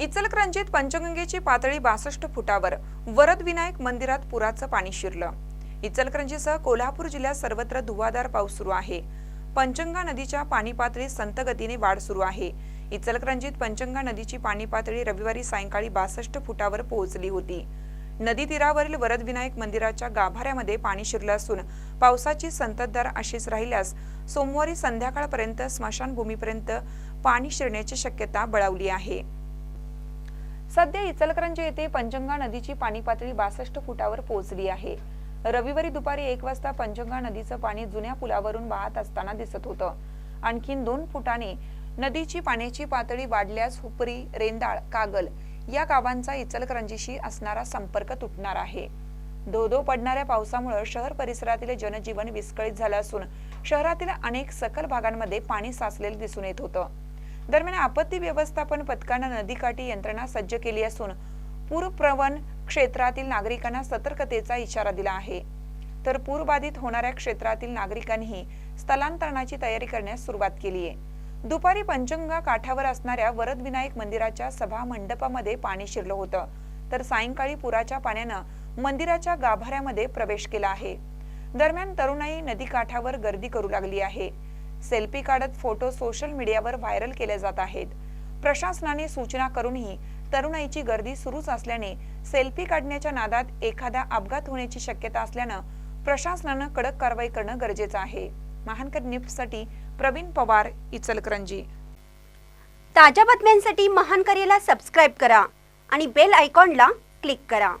इचलकरंजीत पंचगंगेची पातळी बासष्ट फुटावर. वरद विनायक मंदिरात पुराचं पाणी शिरलं. इचलकरंजीसह कोल्हापूर जिल्ह्यात सर्वत्र धुवाधार पाऊस सुरू आहे. पंचंगा नदीच्या पाणी पातळीत संत गतीने वाढ सुरू आहे. इचलकरंजीत पंचंगा नदीची पाणी पातळी रविवारी सायंकाळी बासष्ट फुटावर पोहोचली होती. नदी तीरावरील वरद विनायक मंदिराच्या गाभाऱ्यामध्ये पाणी शिरलं असून पावसाची संततधार अशीच राहिल्यास सोमवारी संध्याकाळपर्यंत स्मशानभूमीपर्यंत पाणी शिरण्याची शक्यता बळावली आहे. सध्या इचलकरंजी येथे पंचंगा नदीची पाणी पातळी बासष्ट फुटावर पोहोचली आहे. रविवारी दुपारी एक वाजता पंचंगा नदीचं पाणी जुन्या पुलावरून वाहत असताना दिसत होतं. आणखीन दोन फुटाने नदीची पाण्याची पातळी वाढल्यास हुपरी रेंदाळ कागल या गावांचा इचलकरंजीशी असणारा संपर्क तुटणार आहे. धो धो पडणाऱ्या पावसामुळे शहर परिसरातील जनजीवन विस्कळीत झालं असून शहरातील अनेक सकल भागांमध्ये पाणी साचलेलं दिसून येत होतं. दरम्यान आपत्ती व्यवस्थापन पथकानं नदीकाठी यंत्रणा सज्ज केली असून पूरप्रवण क्षेत्रातील नागरिकांना सतर्कतेचा इशारा दिला आहे. तर पूरबाधित होणाऱ्या क्षेत्रातील नागरिकांनीही स्थलांतरणाची तयारी करण्यास सुरुवात केली आहे. दुपारी पंचगंगा काठावर असणाऱ्या वरदविनायक मंदिराच्या सभा मंडपामध्ये पाणी शिरलं होतं. तर सायंकाळी पुराच्या पाण्यानं मंदिराच्या गाभाऱ्यामध्ये प्रवेश केला आहे. दरम्यान तरुणाई नदीकाठावर गर्दी करू लागली आहे. सेल्फी काढत फोटो सोशल मीडियावर व्हायरल केले जात आहेत. प्रशासनाने सूचना करूनही तरुणाईची गर्दी सुरूच असल्याने सेल्फी काढण्याच्या नादात एखादा अपघात होण्याची शक्यता असल्यानं प्रशासनानं कडक कारवाई करणं गरजेचं आहे. महानकर न्यूजसाठी प्रवीण पवार इचलकरंजी. ताज्या बातम्यांसाठी महानकरेला सबस्क्राईब करा आणि बेल आयकॉनला क्लिक करा.